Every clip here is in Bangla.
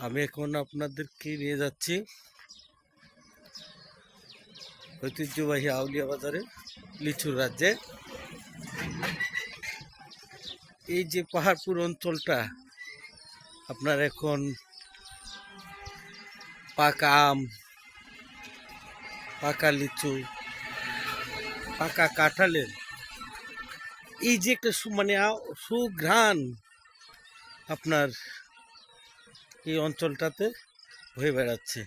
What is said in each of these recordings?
আমি এখন আপনাদেরকে নিয়ে যাচ্ছি ঐতিহ্যবাহী আউলিয়া বাজারে, লিচুর রাজ্যে। এই যে পাহাড়পুর অঞ্চলটা, আপনার এখন পাকা আম, পাকা লিচু, পাকা কাঁঠালের। এই যে একটা মানে সুঘ্রাণ আপনার এই অঞ্চলটাতে হয়ে বেড়াচ্ছে।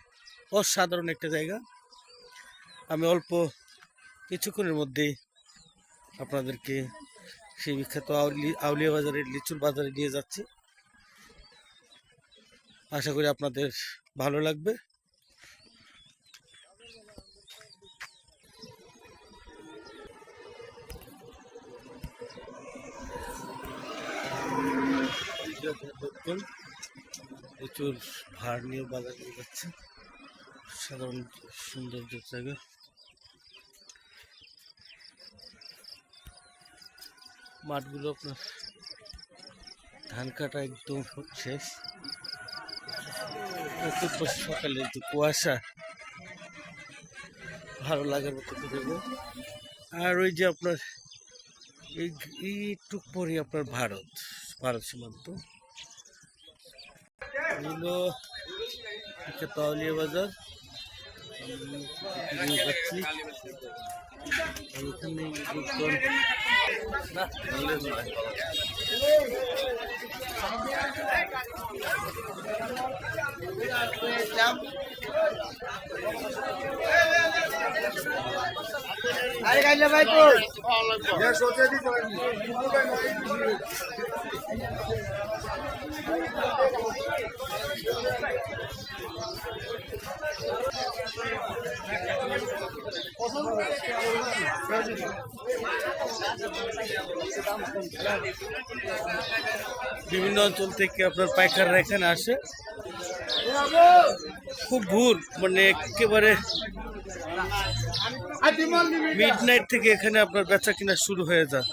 অসাধারণ একটা জায়গা। আমি অল্প কিছুক্ষণের মধ্যেই আপনাদেরকে সেই বিখ্যাত আউলি, আউলিয়া বাজারের লিচুর বাজারে নিয়ে যাচ্ছি। আশা করি আপনাদের ভালো লাগবে। দেখুন প্রচুর ভাড় নিয়ে বাজার যাচ্ছে। সাধারণ সৌন্দর্য জায়গা। মাঠগুলো আপনার ধান কাটা একদম শেষ সকালে যে কুয়াশা। ভালো লাগার মতো আর ওই যে আপনার এই এইটুক পরে আপনার ভারত ভারত সীমান্ত। এগুলো হচ্ছে পাউলিয়া বাজার আর এখানে। আরে গাইলে ভাই তো বিভিন্ন অঞ্চল থেকে আপনার পাইকাররা এখানে আসে। খুব ভোর মানে একেবারে মিড নাইট থেকে এখানে আপনার বেচা কিনা শুরু হয়ে যায়।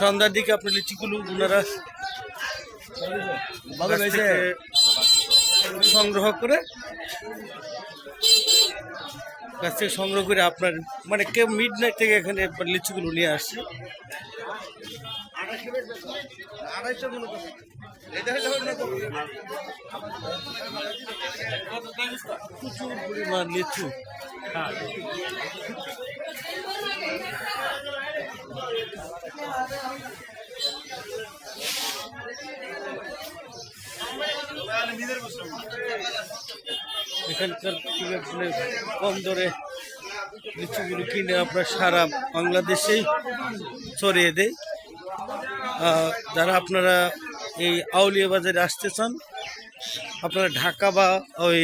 সন্ধ্যার দিকে আপনার লিচিগুলো ওনারা সংগ্রহ করে গাছ থেকে সংগ্রহ করে আপনার মানে কেউ মিড নাইট থেকে এখানে লিচুগুলো নিয়ে আসছে প্রচুর পরিমাণ লিচু। এখানকার কম দরে লিচুগুলো কিনে আপনার সারা বাংলাদেশেই ছড়িয়ে দেয় যারা আপনারা এই আউলিয়া বাজারে আসতে চান, আপনারা ঢাকা বা ওই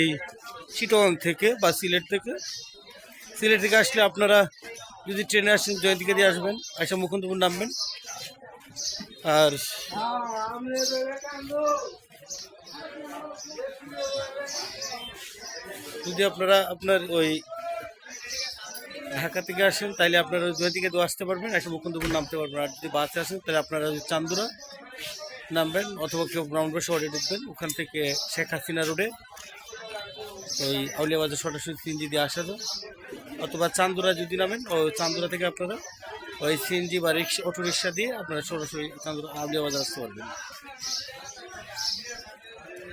চিটগাং থেকে বা সিলেট থেকে সিলেট থেকে আসলে আপনারা যদি ট্রেনে আসেন জয়ন্তিকে দিয়ে আসবেন আসা মুকুন্দপুর নামবেন। আর যদি আপনারা আপনার ওই ঢাকা থেকে আসেন তাহলে আপনারা ওই জয়ন্তিকে দিয়ে আসতে পারবেন, এসে মুকুন্দপুর নামতে পারবেন। আর যদি বাসে আসেন তাহলে আপনারা ওই চান্দুরা নামবেন, অথবা কেউ ব্রাউন্ড শহরে ঢুকবেন ওখান থেকে শেখ হাসিনা রোডে ওই আউলিয়া বাজার সরাসরি সিএনজি দিয়ে আসা যায়। অথবা চান্দুরা যদি নামেন ওই চান্দুরা থেকে আপনারা ওই সিএনজি বা রিক্সা, অটো রিক্সা দিয়ে আপনারা সরাসরি চান্দুরা, আউলিয়া বাজার আসতে পারবেন।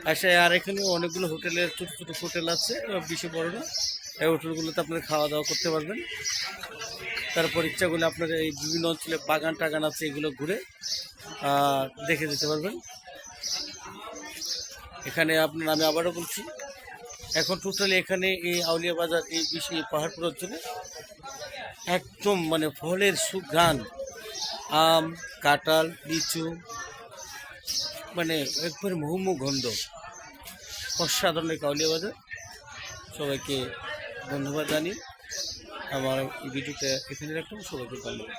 আচ্ছা আর এখানে অনেকগুলো হোটেলের ছোটো ছোটো হোটেল আছে, বেশি বড় না। এই হোটেলগুলোতে আপনারা খাওয়া দাওয়া করতে পারবেন। তারপর ইচ্ছা করলে আপনারা এই বিভিন্ন অঞ্চলে বাগান টাগান আছে, এগুলো ঘুরে দেখে যেতে পারবেন। এখানে আপনার, আমি আবারও বলছি, এখন টোটালি এখানে এই আউলিয়া বাজার, এই এই পাহাড়পুর অঞ্চলে একদম মানে ফলের সুঘ্রাণ, আম, কাঁঠাল, লিচু মানে একবার মুহুমু গন্ধ। অসাধারণ কাউলিয়া সবাইকে ধন্যবাদ জানি আমার ভিডিওটা এখানে রাখলাম। সবাইকে ধন্যবাদ।